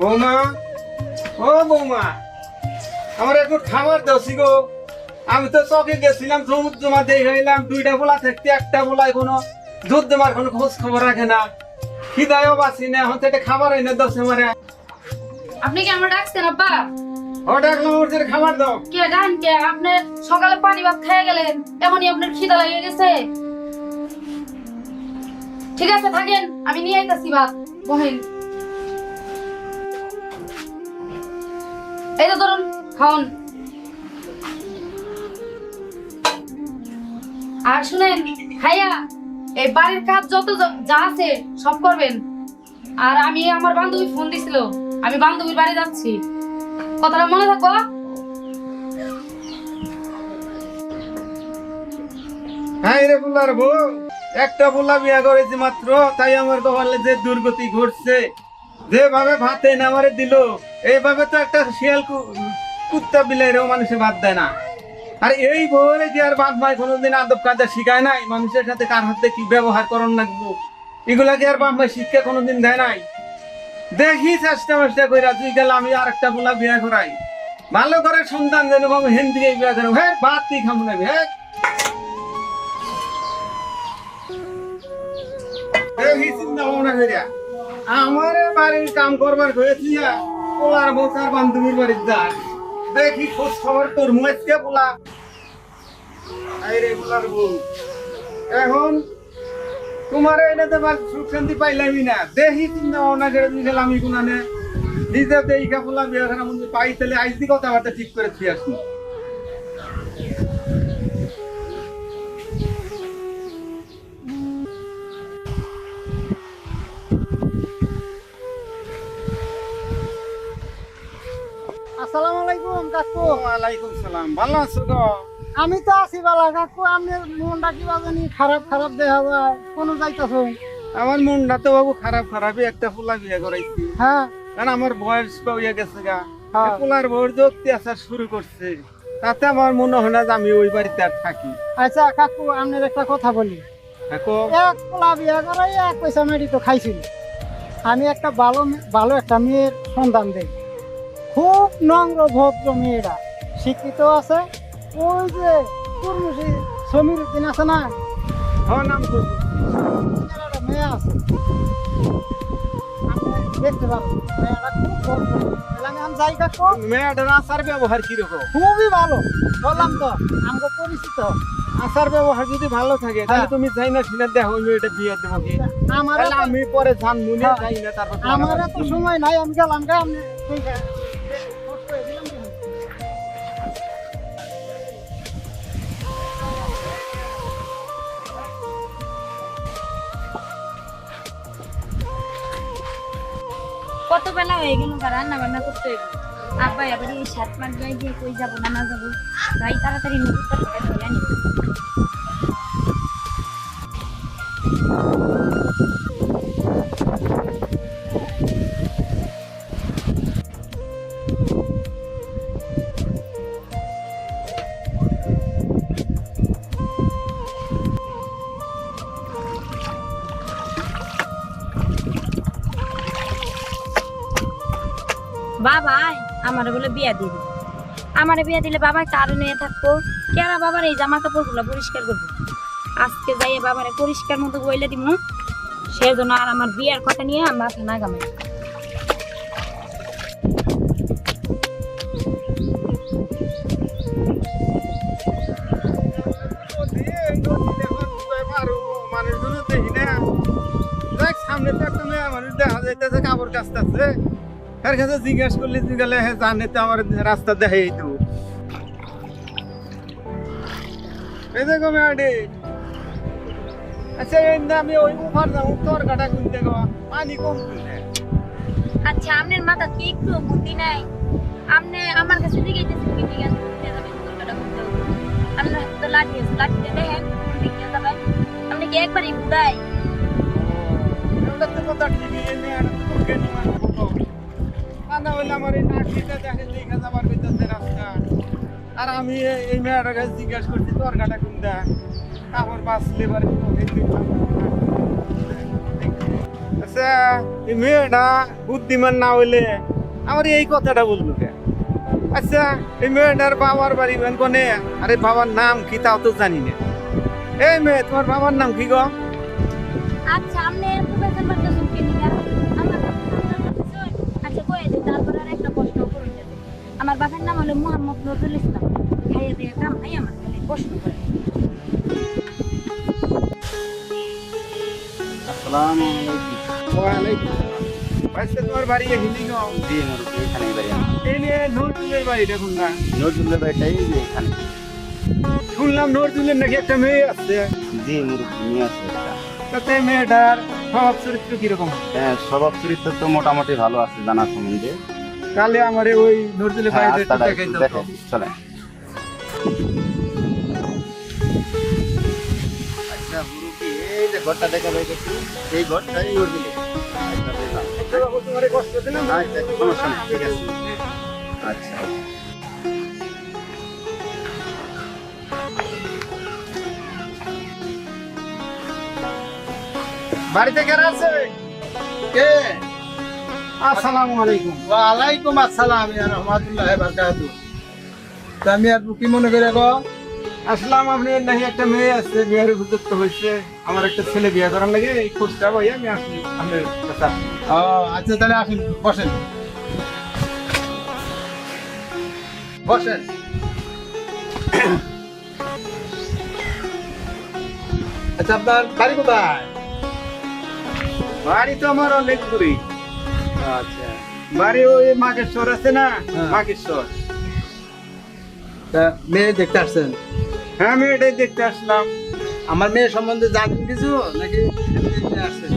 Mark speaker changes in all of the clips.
Speaker 1: বৌমা ও বৌমা আমার একটু খাবার দছি গো আমি তো চকে গেছিলাম সমুদ্র জমা দিয়ে গেলাম দুইটা বলা থাকতে একটা বলাই কোনো দুধ দেওয়ার কোনো খোঁজ খবর রাখে না। খিদায়ও বাসি না এখন থেকে খাবার এনে দছে মারে
Speaker 2: আপনি কি আমরা ডাকছেন আব্বা?
Speaker 1: ও ডাকলাম ওর খাবার দাও।
Speaker 2: কে ডান কে? আপনি সকালে পানি ভাত খেয়ে গেলেন এমনই আপনার খিদা লেগে গেছে। ঠিক আছে থাকেন আমি নিয়ে আইতাছি ভাত। বহেন। এই তো ধরুন, খাওন। আর শুনেন খাইয়া এই বাড়ির কাজ যত যা- আছে সব করবেন। আর আমি আমার বান্ধবী ফোন দিছিল, আমি বান্ধবীর বাড়ি যাচ্ছি। কথাটা মনে থাকো।
Speaker 1: হ্যাঁ একটা করেছি মাত্র, তাই আমার কপালে যে দুর্গতি ঘটছে, যেভাবে ভাতে নামারে দিল। এইভাবে তো একটা শিয়াল কুত্তা বিলাইরেও মানুষে বাদ দেয় না। আর এই বউরে কি আর বাপ মাই কোনোদিন আদব কাজা শিখায় নাই, মানুষের সাথে কার হাতে কি ব্যবহার করন লাগবো? এগুলা কি আর বাপ মাই শিক্ষা কোনোদিন দেয় নাই? দেখি চেষ্টা মেষ্টা কইরা তুই গেলে আমি আর একটা বুলা বিয়া করাই। ভালো করে সন্তান যেন বাবু হিন্দি বিয়া করে হ্যাঁ বাদ তুই খামু না হ্যাঁ চিন্তা ভাবনা আমার বাড়ির কাম করবার হয়েছি পোলার বোকার বান্ধবীর বাড়ির যান দেখি খোঁজ খবর তোর মুখকে পোলা এখন তোমার এনে তো সুখ শান্তি পাইলামই না। দেখি চিন্তা ভাবনা করে দিয়েছিলাম আমি গুণানে নিজে দেখা পোলা বিয়ে খানা মন্দির পাই, তাহলে আইসি কথাবার্তা ঠিক করে দিয়ে আসুন
Speaker 3: আলাইকুম কাকু।
Speaker 1: ওয়ালাইকুম সালাম। ভালো আছো গো?
Speaker 3: আমি তো আছি বালা কাকু। আপনি মনটা কিবা জানি খারাপ খারাপ দেখা যায় কোনো যাইতাছ?
Speaker 1: আমার মনটা তো বাবু খারাপ খারাপই একটা ফুলা বিয়ে করাইছি।
Speaker 3: হ্যাঁ।
Speaker 1: কারণ আমার বয়স হয়ে গেছে গা।
Speaker 3: হ্যাঁ।
Speaker 1: পোলার বউর যে অত্যাচার শুরু করছে তাতে আমার মনে হয় না যে আমি ওই বাড়িতে আর থাকি।
Speaker 3: আচ্ছা কাকু আপনার একটা কথা বলি।
Speaker 1: দেখো
Speaker 3: এক পোলা বিয়া করাই এক পয়সা মেরি তো খাইছিল। আমি একটা ভালো ভালো একটা মেয়ের সন্ধান দেই। খুব নম্র ভদ্র মেয়েরা শিক্ষিত আছে। ওই যে কুর্মুষি সমীর দিন আছে না?
Speaker 1: হ্যাঁ নাম তো
Speaker 3: একটা মেয়ে আছে। দেখতে মেয়েটা খুব আমি আমি
Speaker 1: মেয়েটার ব্যবহার কীরকম?
Speaker 3: খুবই ভালো। বললাম তো পরিচিত।
Speaker 1: আচার ব্যবহার যদি ভালো থাকে তাহলে
Speaker 3: হ্যাঁ।
Speaker 1: তুমি যাই না শুনে দেখো আমি এটা বিয়ে দেবো কি?
Speaker 3: আমার
Speaker 1: আমি পরে জানব না
Speaker 3: হ্যাঁ।
Speaker 1: যাই না তারপর
Speaker 3: আমার
Speaker 1: কি?
Speaker 3: সময় নাই আমি গেলাম গে আপনি
Speaker 4: কত বেলা হয়ে গেল রান্না বান্না করতে হইব। আব্বা এবার এই সাত পাঁচ যাই দিয়ে কই যাব, না না যাব? তাই তাড়াতাড়ি নদীর তরকারি ধরে আমারে বলে বিয়া দিবে। আমারে বিয়া দিলে বাবা কারও নিয়ে থাকব। কেরা বাবার এই জামা কাপড়গুলো পরিষ্কার করব? আজকে যাইয়ে বাবারে পরিষ্কার মতো বইলে দিব সেজন্য আর আমার বিয়ার কথা নিয়ে মাথা না গামে
Speaker 1: দেখা যাইতেছে, কাপড় কাচতেছে। তার কাছে জিজ্ঞেস করলে জিজ্ঞালে হ্যাঁ জানে তো আমার রাস্তা দেখাই আচ্ছা এই আমি ওই উফার যাব তোর কাটা কিনতে গো পানি কম কিনে
Speaker 4: আচ্ছা আপনার মাথা কি একটু বুদ্ধি নাই? আপনি আমার কাছে দিকে যেতে কি ঠিক আছে ঘুরতে যাবেন কলকাতা ঘুরতে হবে। আপনার হাতে তো লাঠি আছে লাঠিতে দেখেন দেখতে যাবেন আপনি কি একবারই ঘুরাই
Speaker 1: ওটা তো কথা ঠিকই এই মেয়েটা তোকে নিয়ে আমার এই দেখে দেখা আর আমি এই- মেয়েটার কাছে জিজ্ঞেস করছি তোর বাঁচলে এবারে তোকে দেখলাম। আচ্ছা এই মেয়েটা বুদ্ধিমান না হইলে আমার এই কথাটা বলল কে? আচ্ছা এই মেয়েটার বাবার বাড়ি বেন কোনে? আরে বাবার নাম কি তাও তো জানি না। এই মেয়ে, তোমার বাবার নাম কি গো?
Speaker 4: আচ্ছা আমার বাবার নাম হলো মোহাম্মদ নজরুল ইসলাম। খাইয়ে দিয়ে কাম নাই আমার খালি প্রশ্ন করে।
Speaker 1: শুনলাম নজরুলের নাকি একটা মেয়ে আছে।
Speaker 5: জি মোর নিয়ে আছে
Speaker 1: তাতে মেয়েটার স্বভাব চরিত্র কীরকম?
Speaker 5: হ্যাঁ স্বভাব চরিত্র তো মোটামুটি ভালো আছে জানা সম্বন্ধে।
Speaker 1: তাহলে আমার ওই নজরুলের
Speaker 5: হ্যাঁ,
Speaker 1: বাড়িতে একটু
Speaker 5: রাস্তাটা
Speaker 1: দেখাই
Speaker 5: একটু
Speaker 1: দাও।
Speaker 5: দেখে
Speaker 1: তো।
Speaker 5: চলে আচ্ছা ঘরটা দেখা গেছে ঘরটাই
Speaker 1: আচ্ছা,
Speaker 5: সমস্যা নেই, ঠিক আছে। আচ্ছা।
Speaker 1: বাড়িতে কেন আছে?
Speaker 6: কে?
Speaker 1: আসসালামু আলাইকুম।
Speaker 6: ওয়ালাইকুম আসসালাম ইয়া রহমাতুল্লাহ তা কি মনে করে গো?
Speaker 1: আসলাম আপনি নাকি একটা মেয়ে আছে হয়েছে। আমার একটা ছেলে বিয়ে করার লাগে এই খোঁজটা ভাইয়া আমি আসি আপনার কাছে
Speaker 6: ও আচ্ছা তাহলে আসেন বসেন। বসেন। আচ্ছা আপনার বাড়ি কোথায়?
Speaker 1: বাড়ি তো আমার অনেক দূরে
Speaker 6: আচ্ছা।
Speaker 1: বাড়ি ওই মাগেশ্বর আছে না?
Speaker 6: হ্যাঁ।
Speaker 1: মাগেশ্বর।
Speaker 6: তা মেয়ে দেখতে আসছেন?
Speaker 1: হ্যাঁ দেখতে আসলাম।
Speaker 6: আমার মেয়ে সম্বন্ধে জানেন কিছু? নাকি আসছেন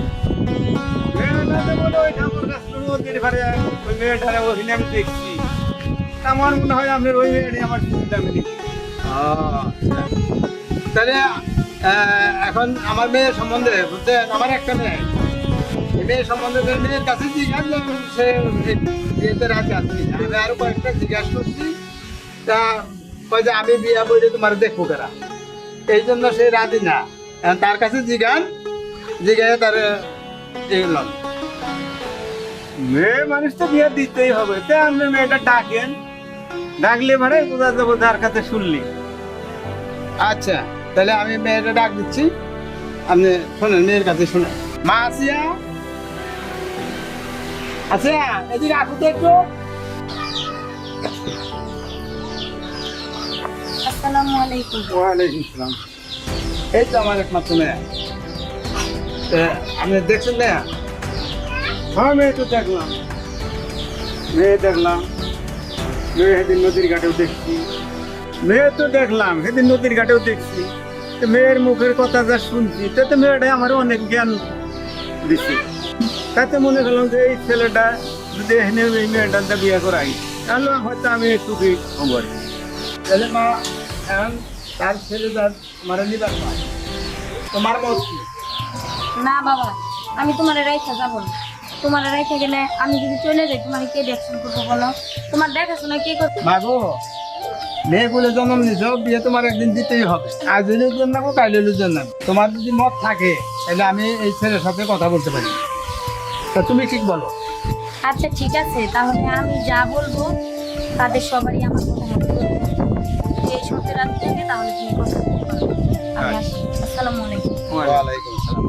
Speaker 1: আমার মনে হয় আপনার ওই মেয়েটাই আমার
Speaker 6: আচ্ছা। তাহলে এখন আমার মেয়ের সম্বন্ধে বুঝছেন? আমার একটা মেয়ে। এই সম্বন্ধে তো মেয়ের কাছে জিজ্ঞাসা সে বিয়েতে রাজি কিনা। আমি আরও কয়েকটা জিজ্ঞাসা করছি। তা কয় যে আমি বিয়া বইলে তোমার দেখব কারা? এই জন্য সে রাজি না। তার কাছে জিজ্ঞান জিজ্ঞাসা তার এগুলো
Speaker 1: মেয়ে মানুষ তো বিয়ে দিতেই হবে। তাই আপনি মেয়েটা ডাকেন। ডাকলে মানে বোঝা যাব যার কাছে শুনলি।
Speaker 6: আচ্ছা তাহলে আমি মেয়েটা ডাক দিচ্ছি। আপনি শোনেন মেয়ের কাছে শুনেন। মা আসিয়া আচ্ছা এদিকে আসো তো একটু।
Speaker 4: আসসালামু আলাইকুম।
Speaker 6: ওয়ালাইকুম সালাম। এই তো আমার একমাত্র মেয়ে। তা আপনি দেখছেন না?
Speaker 1: হ্যাঁ মেয়ে তো দেখলাম। মেয়ে দেখলাম। মেয়ে সেদিন নদীর ঘাটেও দেখছি। মেয়ে তো দেখলাম সেদিন নদীর ঘাটেও দেখছি। তো মেয়ের মুখের কথা যা শুনছি তাতে মেয়েটাই আমার অনেক জ্ঞান দিছে। তাতে মনে করলাম যে এই ছেলেটা যদি এখানে এই মেয়েটা বিয়ে করাই তাহলে হয়তো আমি একটু কি হব
Speaker 6: তাহলে মা এখন তার ছেলে তার মারা নিবার তোমার মত কি?
Speaker 4: না বাবা আমি তোমার রাইখা যাব না। তোমার রাইখা গেলে আমি যদি চলে যাই তোমার কে দেখশন করব বলো? তোমার দেখাশোনা কে করবে?
Speaker 6: মেয়ে বলে জন্ম নিছ বিয়ে তোমার একদিন দিতেই হবে। আজ হলের জন্য হলের জন্য তোমার যদি মত থাকে তাহলে আমি এই ছেলের সাথে কথা বলতে পারি। তা তুমি ঠিক বলো।
Speaker 4: আচ্ছা ঠিক আছে। তাহলে আমি যা বলব তাদের সবারই আমার কথা মতো। যদি এই সত্যি রাত থাকে তাহলে তুমি কথা বলতে পারো। আমি আসি। আসসালামু আলাইকুম।
Speaker 6: ওয়ালাইকুম আসসালাম।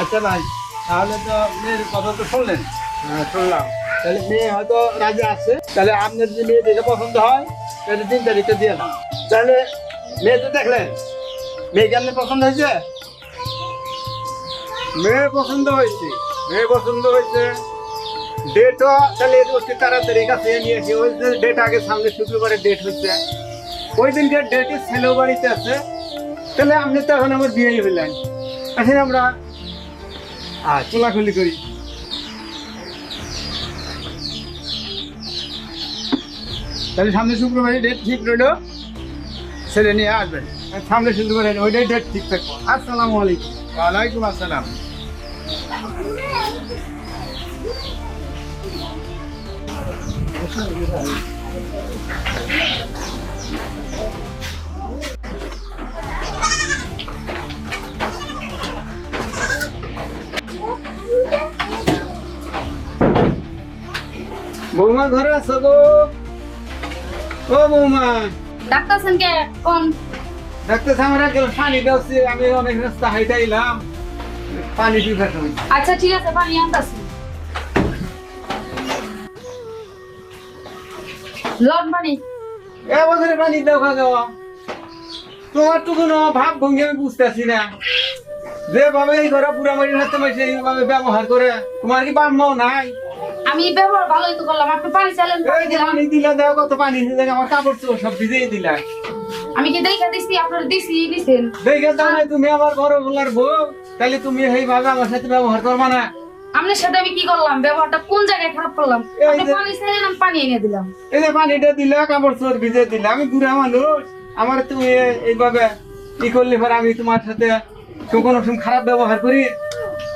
Speaker 6: আচ্ছা ভাই তাহলে তো মেয়ের কথা তো শুনলেন?
Speaker 1: হ্যাঁ শুনলাম।
Speaker 6: তাহলে মেয়ে হয়তো রাজি আছে। তাহলে আপনার যদি মেয়ে দেখে পছন্দ হয় তাহলে তিন তারিখে দিয়ে দাও। তাহলে মেয়ে তো দেখলেন। মেয়ে কেমন পছন্দ হয়েছে?
Speaker 1: মেয়ে পছন্দ হয়েছে। মেয়ে পছন্দ হয়েছে। ডেটও তাহলে অতি তাড়াতাড়ি কাছে নিয়েছি ওই যে ডেট আগে সামনে শুক্রবারে ডেট হচ্ছে ওই দিনকে ডেটে ছেলেও বাড়িতে আছে, তাহলে আপনি তো এখন আমার বিয়েই হলেন এখন আমরা খোলাখুলি করি।
Speaker 6: তাহলে সামনে শুক্রবারে ডেট ঠিক রইল। ছেলে নিয়ে আসবেন।
Speaker 1: সামনে শুক্রবারে ওইটাই ডেট ঠিক থাকব। আসসালামু আলাইকুম।
Speaker 6: ওয়ালাইকুম আসসালাম।
Speaker 1: বৌমা ঘরে আছো গো? ও বৌমা।
Speaker 2: ডাক্তার সেনকে কোন?
Speaker 1: ডাক্তার সামরা গেল পানি দাওছি আমি অনেক রাস্তা হাইটাইলাম। পানি
Speaker 2: আচ্ছা ঠিক আছে পানি আনতাছি। লন পানি।
Speaker 1: এ বছরে পানি দাও খা গাওয়া তোমার তো কোনো ভাব ভঙ্গি আমি বুঝতেছি না। যেভাবে এই ঘরে পুরা মারি হাতে মাসে এইভাবে ব্যবহার করে। তোমার কি বাম মাও নাই?
Speaker 2: আমি ব্যবহার ভালোই তো করলাম আপনি পানি চাইলেন
Speaker 1: এই যে পানি দিলা দাও কত পানি দিলে আমার কাপড় চোপড় সব ভিজিয়ে দিলা।
Speaker 2: আমি কি দেখা দিছি আপনার দিছি দিছেন।
Speaker 1: দেখে দাও তুমি আমার বড় বলার বউ। তাহলে তুমি এইভাবে আমার সাথে ব্যবহার করবা না।
Speaker 2: আপনার সাথে আমি কি করলাম? ব্যবহারটা কোন জায়গায় খারাপ করলাম? আপনি পানি চাইলেন আমি পানি এনে দিলাম।
Speaker 1: এই যে পানিটা দিলা কাপড় চোপড় ভিজিয়ে দিলা আমি বুড়া মানুষ। আমার তুমি এইভাবে ই করলে পরে আমি তোমার সাথে কোনো সময় খারাপ ব্যবহার করি।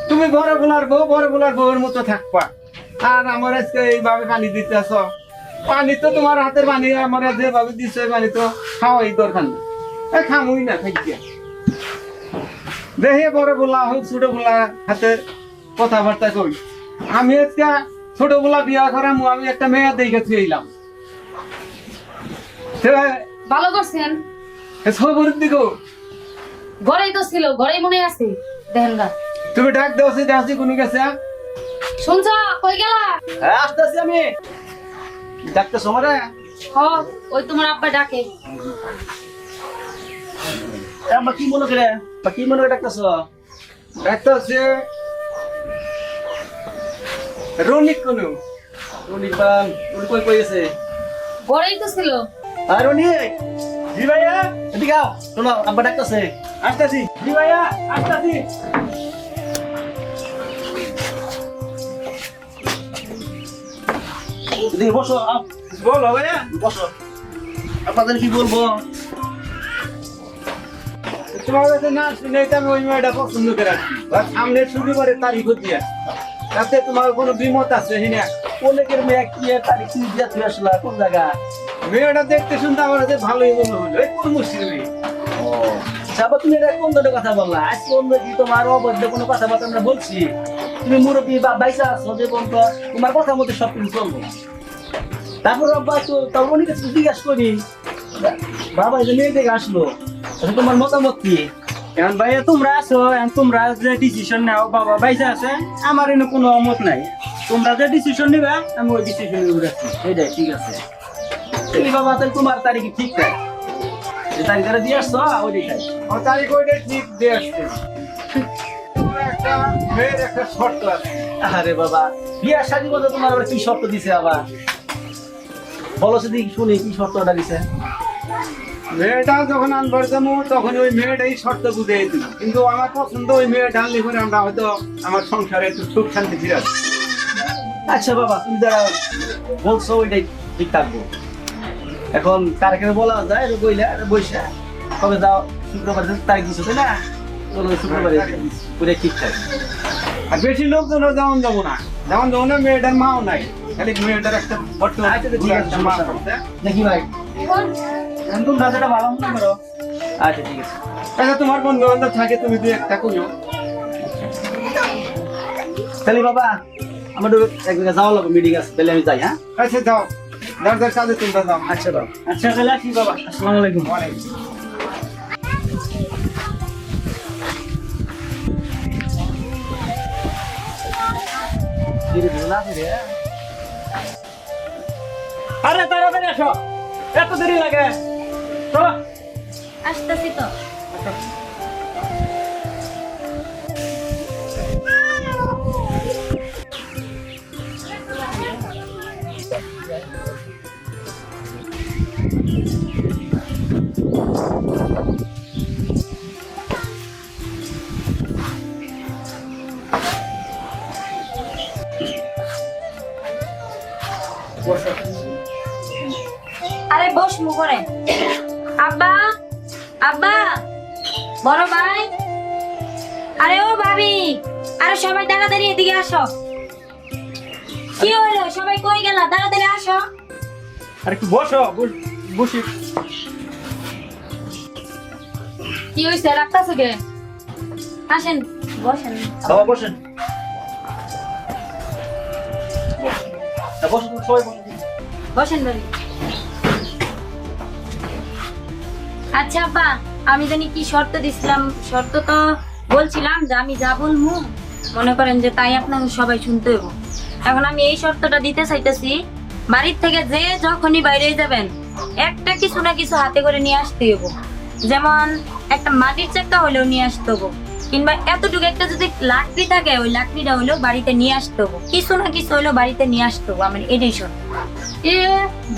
Speaker 1: তুমি বড় বলার বউ বড় বলার বউয়ের মতো থাকবা। আর আমার আজকে এইভাবে পানি দিতে আস পানি তো তোমার হাতের পানি আমার যেভাবে দিচ্ছে পানি তো খাওয়াই দরকার না খামুই না থাকিয়া দেহে বড় বলা হোক ছোট বলা হাতে কথাবার্তা কই। আমি আজকে ছোট বলা বিয়া করাম আমি একটা মেয়ে দেখে এলাম।
Speaker 2: ভালো করছেন?
Speaker 1: খবর দিকো
Speaker 2: ঘরেই তো ছিল ঘরেই মনে আছে। দেখেন গা।
Speaker 1: তুমি ডাক দেওয়া দেওয়া কোনো গেছে
Speaker 2: শুনছ? কই গেলা?
Speaker 5: হ্যাঁ আসতেছি আমি। ডাক্তার সমারে
Speaker 2: হ ওই তোমার আব্বা ডাকে।
Speaker 5: আমরা কি মনে করে? বা কি মনে করে ডাক্তার
Speaker 1: ডাক্তার হচ্ছে রনিক কোনো।
Speaker 5: রনিক পান রনি কই কই গেছে
Speaker 2: ঘরেই তো ছিল।
Speaker 5: আর রনি জি ভাইয়া? এদিকে আও শোনো আব্বা ডাকতেছে। আসতেছি। জি ভাইয়া আসতেছি। বসো
Speaker 1: বলো ভাইয়া।
Speaker 5: বসো। আপনাদের কি বলব?
Speaker 1: তোমার কাছে না শুনে তো আমি ওই মেয়েটা পছন্দ করে রাখছি আর সামনে শুক্রবারের তারিখ দিয়া তাতে তোমার কোনো বিমত আছে হিনা
Speaker 5: অনেকের মেয়ে কি তারিখ কি দিয়া তুই আসলা কোন জায়গা?
Speaker 1: মেয়েটা দেখতে শুনতে আমার কাছে ভালোই মনে হলো। এই কোন মুসলিম মেয়ে
Speaker 5: ও। সাবা তুমি এটা কোন ধরনের কথা বললা? আজকে অন্য কি তোমার অবৈধ কোনো কথাবার্তা আমরা বলছি? তুমি মুরব্বী বা বাইসা আছো যে বলতো তোমার কথা মতো সব কিছু চলবো। তারপর তাও অনেক কিছু জিজ্ঞাসা করি। বাবা এই যে মেয়ে থেকে আসলো। আচ্ছা, তোমার মতামত কি?
Speaker 7: এখন ভাইয়া তোমরা আছো এখন তোমরা যে ডিসিশন নাও বাবা বাইসা আছে আমার এনে কোনো মত নাই। তোমরা যে ডিসিশন নিবে আমি ওই ডিসিশন নিয়ে রাখছি
Speaker 5: এইটাই ঠিক আছে? এই বাবা তাহলে তোমার তারিখ ঠিক তাই? যে তারিখটা দিয়ে আসছো? ওইটাই তাই।
Speaker 1: আমার তারিখ ওইটা ঠিক দিয়ে আসছে। তোমার একটা মেয়ের একটা শর্ত আছে।
Speaker 5: আরে বাবা বিয়ার শাদী মতো তোমার আবার কি শর্ত দিছে আবার? বলো যদি শুনি কি শর্তটা দিছে।
Speaker 1: মেয়েটা যখন আনবার যাব তখন ওই মেয়েটাই শর্ত বুঝে দিল কিন্তু আমার পছন্দ ওই মেয়েটা আনলে পরে আমরা হয়তো আমার সংসারে একটু সুখ শান্তি ফিরে
Speaker 5: আচ্ছা বাবা তুমি যারা বলছো ওইটাই ঠিক থাকব। এখন কারকে বলা যায় বইলে বইসা কবে যাও শুক্রবার তারিখ দিছো তাই না? চলো শুক্রবারে করে ঠিক থাকে।
Speaker 1: আর বেশি লোকজন যেমন যাব না। যেমন যাব না মেয়েটার মাও নাই। খালি মেয়েটার একটা বট্ট
Speaker 5: আচ্ছা। আছে। দেখি ভাই।
Speaker 7: এখন তোমরা যেটা ভালো মনে করো।
Speaker 5: আচ্ছা ঠিক আছে।
Speaker 1: আচ্ছা তোমার বন্ধু বান্ধব থাকে তুমি দুই একটা কইও।
Speaker 5: তাহলে বাবা আমার এক জায়গায় যাওয়া লাগবে মিটিং আছে তাহলে আমি যাই হ্যাঁ?
Speaker 1: আচ্ছা যাও। যার যার কাজে তোমরা যাও।
Speaker 5: আচ্ছা বাবা।
Speaker 7: আচ্ছা তাহলে আসি বাবা। আসসালামু আলাইকুম।
Speaker 5: ধীরে ধীরে না ধীরে।
Speaker 7: আরে তাড়াতাড়ি আসো। এত দেরি লাগে।
Speaker 4: আসতেছি তো। আর
Speaker 7: একটু বসো বসি
Speaker 2: কি হইছে ডাক্তারছে কে?
Speaker 4: আসেন বসেন।
Speaker 5: বাবা বসেন। তা সবাই
Speaker 4: বসেন বাড়ি আচ্ছা আপা আমি জানি কি শর্ত দিছিলাম শর্ত তো বলছিলাম যে আমি যা বলব মনে করেন যে তাই আপনাকে সবাই শুনতে হইব। এখন আমি এই শর্তটা দিতে চাইতেছি বাড়ির থেকে যে যখনই বাইরে যাবেন একটা কিছু না কিছু হাতে করে নিয়ে আসতে হইব যেমন একটা মাটির চাকা হলেও নিয়ে আসতে হব কিংবা এতটুকু একটা যদি লাকড়ি থাকে ওই লাকড়িটা হলেও বাড়িতে নিয়ে আসতে হব। কিছু না কিছু হলেও বাড়িতে নিয়ে আসতে হব আমার এটাই শর্ত।
Speaker 2: এ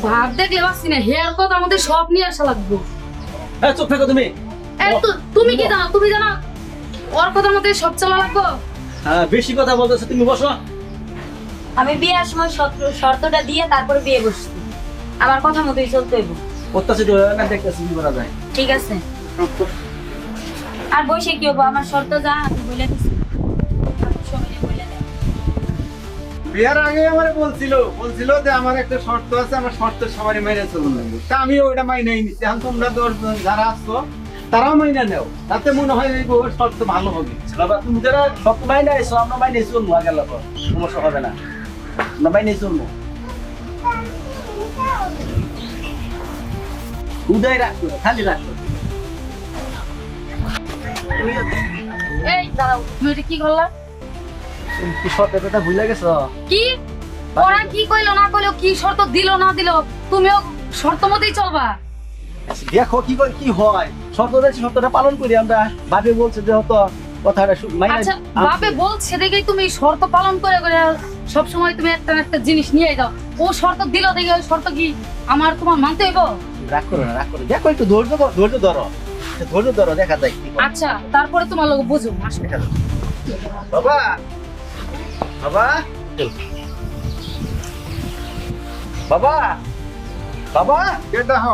Speaker 2: ভাব দেখলে পাচ্ছি না হেয়ার কথা আমাদের সব নিয়ে আসা লাগবে।
Speaker 5: হ্যাঁ চুপ থাকো তুমি।
Speaker 2: তো- তুমি কি জানো তুমি জানো ওর কথা মধ্যে সব চলা লাগবো?
Speaker 5: হ্যাঁ বেশি কথা বলতেছো তুমি বসো।
Speaker 4: আমি বিয়ের সময় শর্তটা দিয়ে তারপরে বিয়ে বসছি আমার কথা মতোই চলতে হইব।
Speaker 5: অত্যাচারিত হয়ে না দেখতেছি কি করা যায়?
Speaker 4: ঠিক আছে। আর বসে কি হব? আমার শর্ত যা আমি বলে দিচ্ছি সবাই বলে দেয়।
Speaker 1: বিয়ার আগে আমার বলছিল বলছিল যে আমার একটা শর্ত আছে আমার শর্ত সবারই মেনে চলুন লাগবে। তা আমি ওইটা মাইনে নিচ্ছি এখন তোমরা দশজন যারা আসছো তারাও মাইনে নেও। তাতে মনে হয় এই শর্ত ভালো হবে।
Speaker 5: বাবা তুমি যারা সব মাইনে আইসো আমরা মাইনে চলবো আগে সমস্যা হবে না। চলবো উদয় রাখতো খালি রাখতো
Speaker 2: এই দাঁড়াও তুমি এটা কি করলা
Speaker 5: কি সত্যি কথা ভুলে গেছো
Speaker 2: কি ওরা কি কইলো না কইলো কি শর্ত দিল না দিল তুমিও শর্ত মতেই চলবা
Speaker 5: দেখো কি কি হয় শর্ত শর্তটা পালন করি আমরা বাপে বলছে যে হতো কথাটা শু-
Speaker 2: আচ্ছা বাপে বলছে দেখেই তুমি শর্ত পালন করে করে সব সময় তুমি একটা একটা জিনিস নিয়ে যাও। ও শর্ত দিল দেখে ওই শর্ত কি? আমার তোমার মানতে হইব?
Speaker 5: রাগ করো না রাগ করো। দেখো একটু ধৈর্য ধরো ধৈর্য ধরো। ধৈর্য ধরো দেখা যায়
Speaker 2: আচ্ছা তারপরে তোমার লোক বুঝো
Speaker 5: দেখা বাবা! বাবা! বাবা! বাবা!
Speaker 1: এটা হ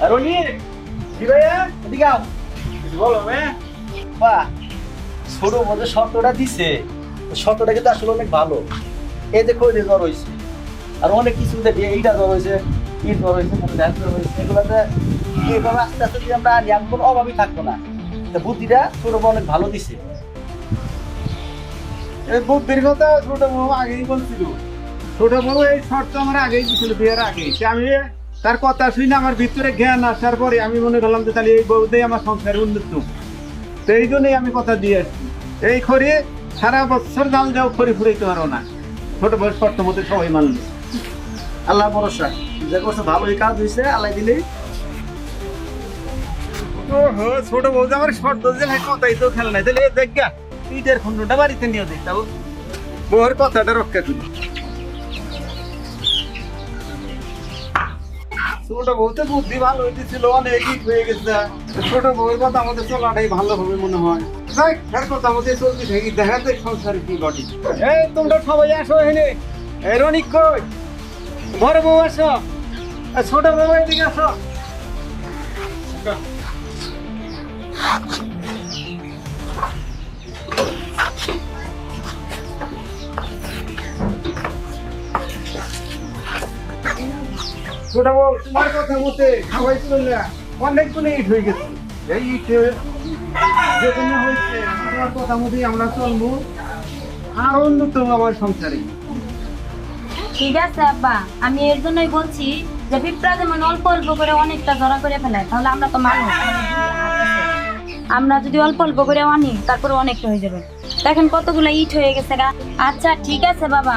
Speaker 5: আর রনি কি ভাইয়া? এদিকে আও।
Speaker 1: বলো মেয়ে
Speaker 5: বাবা ছোট মধ্যে শর্তটা দিছে। শর্তটা কিন্তু আসলে অনেক ভালো। এই যে আর অনেক কিছু হয়েছে এগুলোতে আস্তে আস্তে আমরা থাকব না। বুদ্ধিটা অনেক ভালো দিছে।
Speaker 1: এই বুদ্ধির কথা ছোট আগেই বলছিল। এই শর্ত আমার আগেই দিছিল, বিয়ের আগে তা আমি তার কথা শুনে আমার ভিতরে জ্ঞান আসার পরে আমি মনে করলাম যে তাহলে এই বউ আমার সংসারে উন্নত। তো এই জন্যই আমি কথা দিয়ে আসছি। এই খড়ি সারা বছর জাল যাও খড়ি ফুরাইতে পারো না। ছোট বউয়ের শর্ত মতো সবাই মানবে
Speaker 5: আল্লাহ ভরসা। যে করছে ভালোই কাজ হয়েছে আল্লাহ
Speaker 1: হো ছোট বউ আমার শর্ত যে কথাই তো খেল নাই। তাহলে দেখ গা ইটের খন্ডটা বাড়িতে নিয়ে দেখ তাও। বউয়ের কথাটা রক্ষা করি। ছোট বউতে বুদ্ধি ভালো হইতেছিল অনেকই হয়ে গেছে। ছোট বউয়ের কথা আমাদের চলাটাই ভালো হবে মনে হয়। যাই, তার কথা আমাদের চলতে থাকি দেখা যায় সংসারে কি ঘটে। এই তোমরা সবাই আসো এখানে। এই রনিক কই? বড় ছোট বউ এদিকে আসো। ছোট তোমার কথা মতে খাওয়াই চলে অনেকগুলো ইট হয়ে গেছে। এই ইট হয়েছে, তোমার কথা মতেই আমরা চলবো, আর উন্নত আমার সংসারে।
Speaker 4: ঠিক আছে, আব্বা। আমি এর জন্যই বলছি যে পিঁপড়া যেমন অল্প অল্প করে অনেকটা জড়া করে ফেলে, তাহলে আমরা তো মানুষ আমরা যদি অল্প অল্প করে আনি, তারপরে অনেকটা হয়ে যাবে। দেখেন কতগুলো ইট হয়ে গেছে গা। আচ্ছা ঠিক আছে বাবা।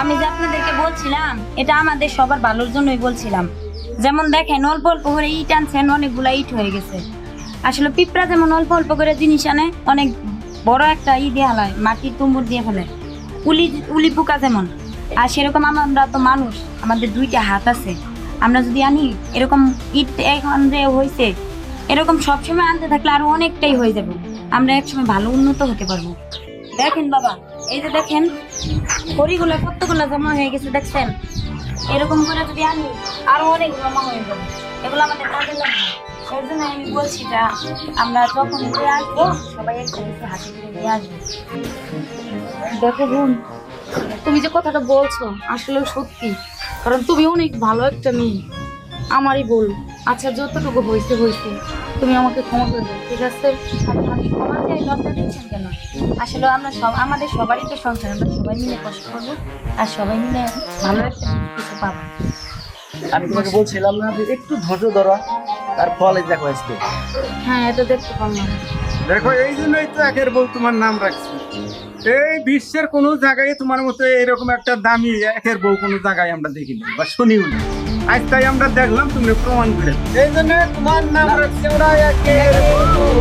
Speaker 4: আমি যে আপনাদেরকে বলছিলাম, এটা আমাদের সবার ভালোর জন্যই বলছিলাম। যেমন দেখেন, অল্প অল্প করে ইট আনছেন, অনেকগুলো ইট হয়ে গেছে। আসলে পিঁপড়া যেমন অল্প অল্প করে জিনিস আনে, অনেক বড় একটা ই দিয়ে ফেলায় মাটির তুম্বুর দিয়ে ফেলে। উলি উলি পোকা যেমন। আর সেরকম আমরা তো মানুষ, আমাদের দুইটা হাত আছে। আমরা যদি আনি, এরকম ইট এখন যে হয়েছে এরকম সবসময় আনতে থাকলে আরও অনেকটাই হয়ে যাবে। আমরা একসময় ভালো উন্নত হতে পারব। দেখেন বাবা, এই যে দেখেন খড়িগুলো কতগুলো জমা হয়ে গেছে দেখছেন? এরকম করে যদি আনি আরও অনেক জমা হয়ে যাবে, এগুলো আমাদের কাজে লাগবে। সেই জন্য আমি বলছি যে, আমরা যখন ঘুরে আসব, সবাই একসাথে হাতে করে নিয়ে আসব।
Speaker 2: দেখো বোন, তুমি যে কথাটা বলছো, আসলে সত্যি। কারণ তুমি অনেক ভালো একটা মেয়ে। আমারই বল আচ্ছা যতটুকু হয়েছে হয়েছে। তুমি আমাকে ক্ষমা করে দাও। ঠিক আছে?
Speaker 4: আপনি আপনি ক্ষমা চেয়ে লজ্জা দিচ্ছেন কেন? আসলে আমরা সব আমাদের সবারই তো সংসার আমরা সবাই মিলে কষ্ট করব আর সবাই মিলে ভালো একটা কিছু পাবো।
Speaker 5: আমি তোমাকে বলছিলাম না যে একটু ধৈর্য ধরো তার ফল এই দেখো আজকে।
Speaker 2: হ্যাঁ এটা দেখতে পারলাম
Speaker 1: দেখো এই জন্যই তো একের বউ তোমার নাম রাখছি। এই বিশ্বের কোনো জায়গায় তোমার মতো এরকম একটা দামি একের বউ কোনো জায়গায় আমরা দেখিনি বা শুনিও না আজ তাই আমরা দেখলাম তুমি প্রমাণ করে তোমার নাম রাখছি বউ।